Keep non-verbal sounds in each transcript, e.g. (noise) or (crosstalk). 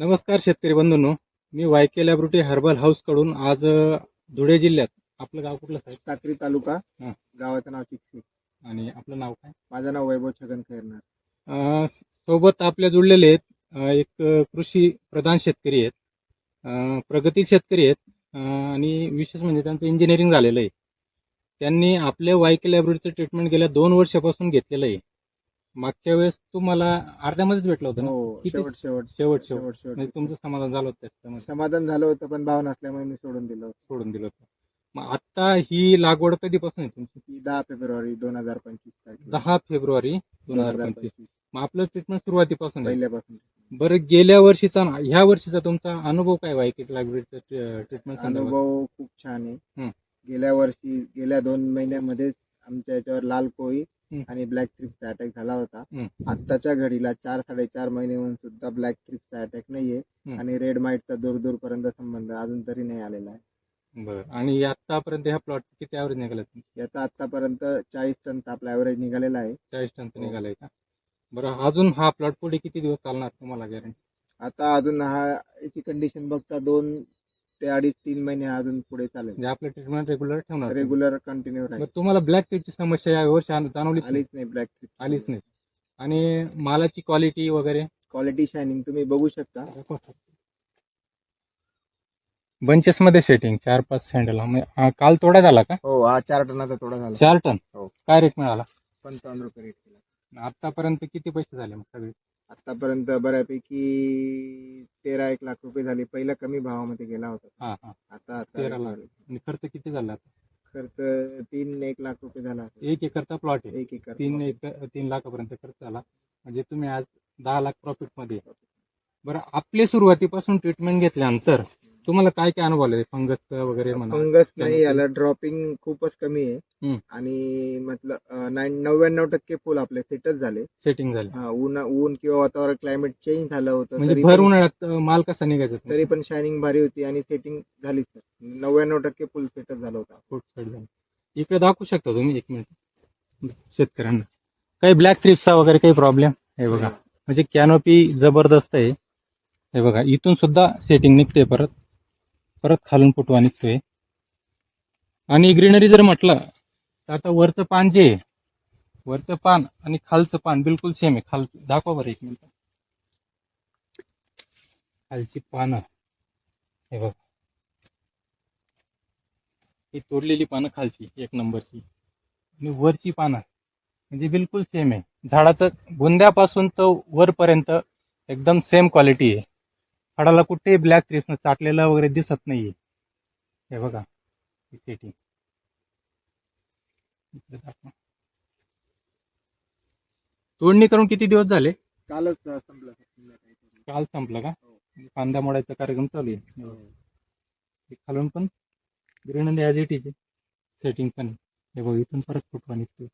नमस्कार शेतकरी बंधूंनो. मी वायके लॅबोरेटरी हर्बल हाऊसकडून आज धुळे जिल्ह्यात आपलं गाव कुठलं साहेब? साक्री तालुका हा. गावाचं नाव चिकसी आणि आपलं नाव काय? माझं नाव वैभव छगन खैरनार. अ, सोबत आपल्या जुळलेले आहेत अ, एक कृषी प्रधान शेतकरी आहेत अ, प्रगती शेतकरी आहेत अ, आणि विशेष म्हणजे त्यांचं इंजिनिअरिंग झालेलं आहे. त्यांनी आपल्या वायके लॅबोरेटरीचं ट्रीटमेंट गेल्या दोन वर्षापासून घेतलेलं आहे. मागच्या वेळेस तुम्हाला अर्ध्यामध्येच भेटलं होतं ना? हो किती- शेवट शेवट. शेवट शेवट. शेवट म्हणजे तुमचं समाधान झालं होतं त्याच्यामध्ये? समाधान झालं होतं पण भाव नसल्यामुळे मी सोडून दिलं होतं. सोडून दिलं होतं. मग आता ही लागवड कधीपासून आहे तुमची? ही दहा फेब्रुवारी दोन हजार पंचवीस दहा फेब्रुवारी दोन हजार पंचवीस. मग आपलं ट्रीटमेंट सुरुवातीपासून आहे. पहिल्यापासून. बरं गेल्या वर्षीचा आणि ह्या वर्षीचा तुमचा अनुभव काय वायकेट लायब्ररीचा ट्रीटमेंट संदर्भात अनुभव खूप छान आहे. गेल्या वर्षी गेल्या दोन महिन्यामध्ये आमच्या याच्यावर लाल कोळी. आणि ब्लॅक ट्रिपचा अटॅक झाला होता. आत्ताच्या घडीला चार साडेचार महिने होऊन सुद्धा ब्लॅक ट्रिपचा अटॅक नाहीये. आणि रेड माइटचा दूर दूर पर्यंत संबंध अजून तरी नाही आलेला आहे. बरं. आणि आतापर्यंत ह्या प्लॉट किती ऍव्हरेज निघाला याचा आतापर्यंत चाळीस टनचा आपला ऍव्हरेज निघालेला आहे. चाळीस टनचं हो. निघालाय का? बरं अजून हा प्लॉट पुढे किती दिवस चालणार तुम्हाला गॅरंटी आता अजून हा याची कंडिशन बघता दोन ते अडीच तीन महिने अजून पुढे चालेल. म्हणजे आपलं ट्रीटमेंट रेग्युलर ठेवणार. रेग्युलर कंटिन्यू राहील. तुम्हाला ब्लॅक ची समस्या या वर्षी जाणवलीच नाही? आलीच नाही ब्लॅक ट्रिप आलीच नाही. आणि मालाची क्वालिटी वगैरे? क्वालिटी शायनिंग तुम्ही बघू शकता. बंचेस मध्ये सेटिंग चार पाच सँडल काल तोडा झाला का? हो हा चार टनाचा थोडा झाला. चार टन? हो. काय रेट मिळाला? पंचावन्न रुपये रेट केला. आतापर्यंत किती पैसे झाले मग सगळे? आतापर्यंत बऱ्यापैकी तेरा एक लाख रुपये झाले पहिला कमी भावामध्ये गेला होता हा हा आता आता तेरा लाख. आणि खर्च किती झाला आता? खर्च तीन एक लाख रुपये झाला असेल. एक एकरचा प्लॉट आहे एक एकर तीन एक तीन लाखापर्यंत खर्च झाला म्हणजे तुम्ही आज दहा लाख प्रॉफिटमध्ये आहे. बरं आपले सुरुवातीपासून ट्रीटमेंट घेतल्यानंतर तुम्हाला काय काय अनुभव आले? फंगस वगैरे म्हणा? फंगस नाही याला ड्रॉपिंग खूपच कमी आहे. हम्म. आणि मतलब नाईन नव्याण्णव टक्के फुल आपले सेटच झाले. सेटिंग झाली. हा ऊन ऊन किंवा वातावरण क्लायमेट चेंज झालं होतं म्हणजे तरी भर पण- उन्हाळ्यात अं, माल कसा निघायचा तरी पण शायनिंग भारी होती आणि सेटिंग झाली. नव्याण्णव टक्के फुल सेटच झालं होतं. फूट साईड झाली इकडे दाखवू शकता तुम्ही? एक मिनिट. शेतकऱ्यांना. काही ब्लॅक थ्रिप्सचा वगैरे काही प्रॉब्लेम हे बघा. म्हणजे कॅनोपी जबरदस्त आहे. हे बघा. इथून सुद्धा सेटिंग निघते परत. परत खालून फुटवा निघतोय आणि ग्रीनरी जर म्हटलं तर आता वरचं पान जे आहे वरचं पान आणि खालचं पान बिलकुल सेम आहे. खाल दाखवा बरं एक मिनिट. खालची पानं. हे बघा. ही तोडलेली पानं खालची एक नंबरची. आणि वरची पानं. म्हणजे बिलकुल सेम आहे. झाडाचं बुंद्यापासून तर वरपर्यंत एकदम सेम क्वालिटी आहे. झाडाला कुठेही ब्लॅक ट्रिप्सनं चाटलेलं वगैरे दिसत नाहीये हे बघा ही सेटिंग. तोडणी करून किती दिवस झाले कालच संपलं. काल संपलं का हो. कांदा मोडायचा कार्यक्रम चालू आहे हे खालून पण green as it is setting पण. हे बघ इथून परत फुटवा निघतो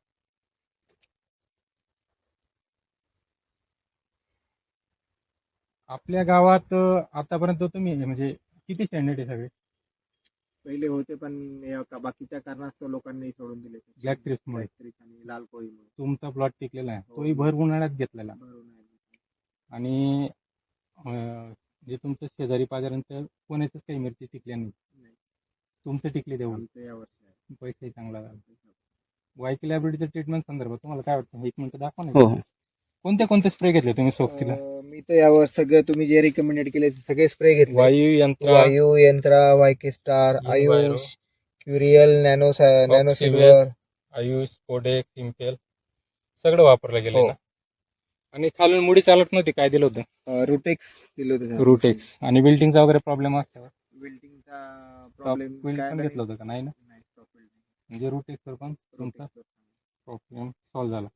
आपल्या गावात अं, आतापर्यंत तुम्ही म्हणजे किती स्टँडर्ड आहे सगळे? पहिले होते पण या का- बाकीच्या कारणास्तव लोकांनी सोडून दिले. Black Trips मुळे. Black Trips आणि लाल कोळीमुळे. तुमचा प्लॉट टिकलेला आहे. हो. तोही भर उन्हाळ्यात घेतलेला. भरून आहे. आणि अं, जे तुमचं शेजारी पाजाऱ्यांचं कोणाचंच काही मिरची टिकल्या नाही. नाही. तुमचं टिकले आमचं यावर्षी आहे. पैसे चांगला झाला. वायकी लायब्ररीच्या ट्रीटमेंट संदर्भात तुम्हाला काय वाटतं? एक मिनिट दाखवा हो. ना कोणते कोणते स्प्रे घेतले तुम्ही सोबतीला? अं, मी तर यावर सगळं तुम्ही जे रिकमेंडेड केले ते सगळे स्प्रे घेतले. वायू यंत्र. वायू यंत्रा YK star Ayush क्युरियल nano nano. Silver. Ayush codex impel सगळं वापरलं गेलं हो. ना? आणि खालून मुडी चालत नव्हती काय दिलं होतं? रुटेक्स दिलं होतं रुटेक्स आणि बिल्डिंगचा वगैरे प्रॉब्लेम असल्यावर? बिल्डिंगचा प्रॉब्लेम पण घेतलं होतं का? नाही ना? म्हणजे रुटेक्सवर पण तुमचा प्रॉब्लेम सॉल्व्ह झाला.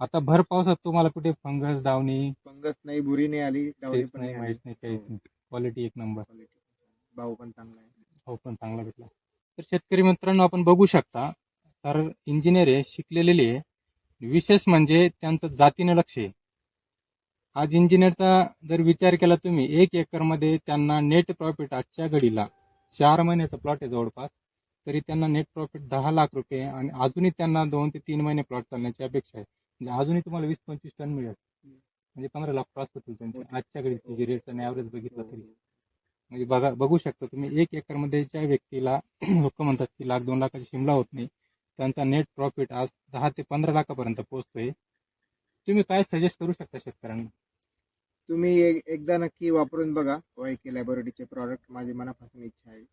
आता भर पावसात तुम्हाला कुठे फंगस डावणी फंगस नाही बुरी नाही आली डावली तेच पण नाही नाही माहीत नाही काहीच नाही. क्वालिटी एक नंबर आली. भाव पण चांगला आहे. भाव पण चांगला भेटला. तर शेतकरी मित्रांनो आपण बघू शकता तर इंजिनियर आहे शिकलेले आहे. विशेष म्हणजे त्यांचं जातीनं लक्ष आहे. आज इंजिनियरचा जर विचार केला तुम्ही एक एकरमध्ये त्यांना नेट प्रॉफिट आजच्या घडीला चार महिन्याचा प्लॉट आहे जवळपास. तरी त्यांना नेट प्रॉफिट दहा लाख रुपये आणि अजूनही त्यांना दोन ते तीन महिने प्लॉट चालण्याची अपेक्षा आहे. म्हणजे अजूनही तुम्हाला वीस पंचवीस टन मिळेल. म्हणजे पंधरा लाख क्रॉस होतील त्यांचे. होतील. आजच्या घडीची जी रेट आणि ॲव्हरेज बघितलं तरी. म्हणजे बघा बघू शकता तुम्ही एक एकरमध्ये ज्या व्यक्तीला (clears throat) लोक म्हणतात की लाख दोन लाखाची शिमला होत नाही त्यांचा नेट प्रॉफिट आज दहा ते पंधरा लाखापर्यंत पोहोचतोय. तुम्ही काय सजेस्ट करू शकता शेतकऱ्यांना? तुम्ही एक- एकदा नक्की वापरून बघा. वायके लॅबोरेटरीचे प्रॉडक्ट माझी मनापासून इच्छा आहे.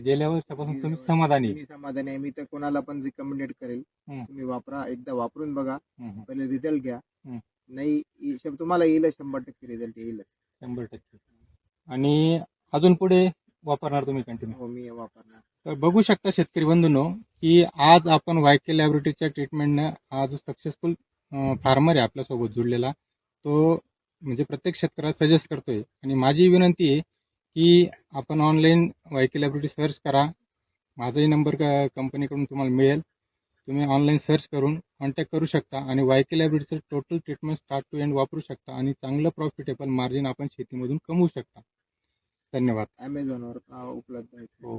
गेल्या वर्षापासून तुम्ही समाधानी आहे. मी समाधानी आहे. मी तर कोणाला पण रिकमेंडेड करेल. हम्म. तुम्ही वापरा. एकदा वापरून बघा. हम्म, पहिले रिझल्ट घ्या. हम्म. नाही इ- शं- तुम्हाला येईल शंभर टक्के रिझल्ट येईल. शंभर टक्के. आणि अजून पुढे वापरणार तुम्ही कंटिन्यू हो मी वापरणार. तर बघू शकता शेतकरी बंधूंनो की आज आपण वायके लॅबोरेटरीच्या ट्रीटमेंटनं हा जो सक्सेसफुल फार्मर आहे आपल्यासोबत जुडलेला तो म्हणजे प्रत्येक शेतकऱ्याला सजेस्ट करतोय. आणि माझी विनंती आहे की आपण ऑनलाईन वायके लॅबोरेटरी सर्च करा. माझाही नंबर कंपनीकडून तुम्हाला मिळेल. तुम्ही ऑनलाईन सर्च करून कॉन्टॅक्ट करू शकता आणि YK लॅबोरेटरीचं total treatment start to end वापरू शकता आणि चांगलं प्रॉफिटेबल मार्जिन आपण शेतीमधून कमवू शकता. धन्यवाद. ॲमेझॉनवर उपलब्ध आहे.